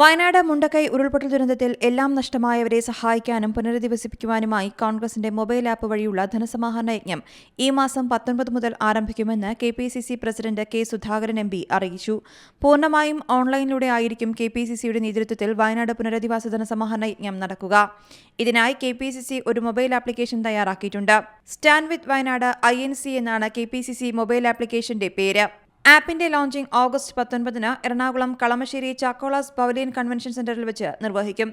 വയനാട് മുണ്ടക്കൈ ഉരുൾപൊട്ടൽ ദുരന്തത്തിൽ എല്ലാം നഷ്ടമായവരെ സഹായിക്കാനും പുനരധിവസിപ്പിക്കുവാനുമായി കോൺഗ്രസിന്റെ മൊബൈൽ ആപ്പ് വഴിയുള്ള ധനസമാഹരണ യജ്ഞം ഈ മാസം പത്തൊൻപത് മുതൽ ആരംഭിക്കുമെന്ന് K P C C president K Sudhakaran M P അറിയിച്ചു. പൂർണമായും ഓൺലൈനിലൂടെ ആയിരിക്കും കെ പി സി സിയുടെ നേതൃത്വത്തിൽ വയനാട് പുനരധിവാസ ധനസമാഹരണ യജ്ഞം നടക്കുക. ഇതിനായി കെ പി സി സി ഒരു മൊബൈൽ ആപ്ലിക്കേഷൻ തയ്യാറാക്കിയിട്ടുണ്ട്. Stand with Wayanad I N C എന്നാണ് K P C C mobile ആപ്ലിക്കേഷന്റെ പേര്. ആപ്പിന്റെ ലോഞ്ചിംഗ് ഓഗസ്റ്റ് പത്തൊൻപതിന് എറണാകുളം കളമശ്ശേരി ചാക്കോളാസ് പവലിയൻ കൺവെൻഷൻ സെന്ററിൽ വെച്ച് നിർവഹിക്കും.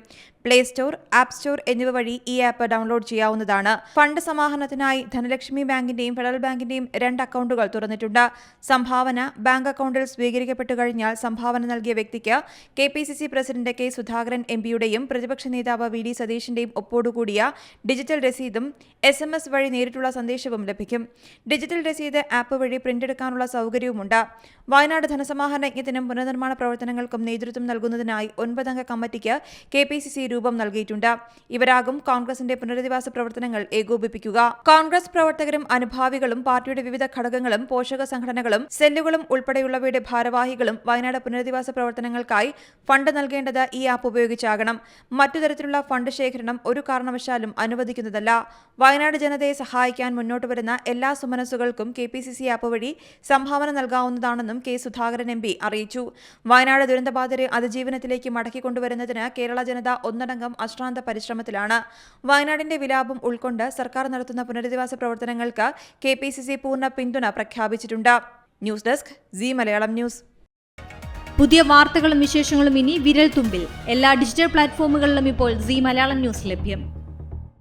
പ്ലേ സ്റ്റോർ ആപ്പ് സ്റ്റോർ എന്നിവ വഴി ഈ ആപ്പ് ഡൗൺലോഡ് ചെയ്യാവുന്നതാണ്. ഫണ്ട് സമാഹരണത്തിനായി ധനലക്ഷ്മി ബാങ്കിന്റെയും ഫെഡറൽ ബാങ്കിന്റെയും രണ്ട് അക്കൗണ്ടുകൾ തുറന്നിട്ടുണ്ട്. സംഭാവന ബാങ്ക് അക്കൗണ്ടിൽ സ്വീകരിക്കപ്പെട്ടു കഴിഞ്ഞാൽ സംഭാവന നൽകിയ വ്യക്തിക്ക് K P C C president K Sudhakaran M പിയുടെയും പ്രതിപക്ഷ നേതാവ് വി ഡി സതീഷിന്റെയും ഒപ്പോടുകൂടിയ ഡിജിറ്റൽ രസീതും എസ് എം എസ് വഴി നേരിട്ടുള്ള സന്ദേശവും ലഭിക്കും. ഡിജിറ്റൽ രസീത് ആപ്പ് വഴി പ്രിന്റ് എടുക്കാനുള്ള സൗകര്യവുമുണ്ട്. വയനാട് ധനസമാഹരണ യജ്ഞത്തിനും പുനർനിർമ്മാണ പ്രവർത്തനങ്ങൾക്കും നേതൃത്വം നൽകുന്നതിനായി ഒൻപതംഗ കമ്മിറ്റിക്ക് കെ പി സി സി രൂപം നൽകിയിട്ടുണ്ട്. ഇവരാകും കോൺഗ്രസിന്റെ പുനരധിവാസ പ്രവർത്തനങ്ങൾ ഏകോപിപ്പിക്കുക. കോൺഗ്രസ് പ്രവർത്തകരും അനുഭാവികളും പാർട്ടിയുടെ വിവിധ ഘടകങ്ങളും പോഷക സംഘടനകളും സെല്ലുകളും ഉൾപ്പെടെയുള്ളവയുടെ ഭാരവാഹികളും വയനാട് പുനരധിവാസ പ്രവർത്തനങ്ങൾക്കായി ഫണ്ട് നൽകേണ്ടത് ഈ ആപ്പ് ഉപയോഗിച്ചാകണം. മറ്റു തരത്തിലുള്ള ഫണ്ട് ശേഖരണം ഒരു കാരണവശാലും അനുവദിക്കുന്നതല്ല. വയനാട് ജനതയെ സഹായിക്കാൻ മുന്നോട്ട് വരുന്ന എല്ലാ സുമനസ്സുകൾക്കും K P C C app വഴി സംഭാവന നൽകാവുന്നതാണെന്നും കെ സുധാകരൻ എം പി അറിയിച്ചു. വയനാട് ദുരന്തബാധിതരെ അതിജീവനത്തിലേക്ക് മടക്കിക്കൊണ്ടുവരുന്നതിന് കേരള ജനത ഒന്നടങ്കം അശ്രാന്ത പരിശ്രമത്തിലാണ്. വയനാടിന്റെ വിലാപം ഉൾക്കൊണ്ട് സർക്കാർ നടത്തുന്ന പുനരധിവാസ പ്രവർത്തനങ്ങൾക്ക് കെ പി സി സി പൂർണ പിന്തുണ പ്രഖ്യാപിച്ചിട്ടുണ്ട്. News desk C Malayalam news. പുതിയ വാർത്തകളും വിശേഷങ്ങളും ഇനി വിരൽ തുമ്പിൽ. എല്ലാ ഡിജിറ്റൽ പ്ലാറ്റ്ഫോമുകളിലും ഇപ്പോൾ സി മലയാളം ന്യൂസ് ലഭ്യം.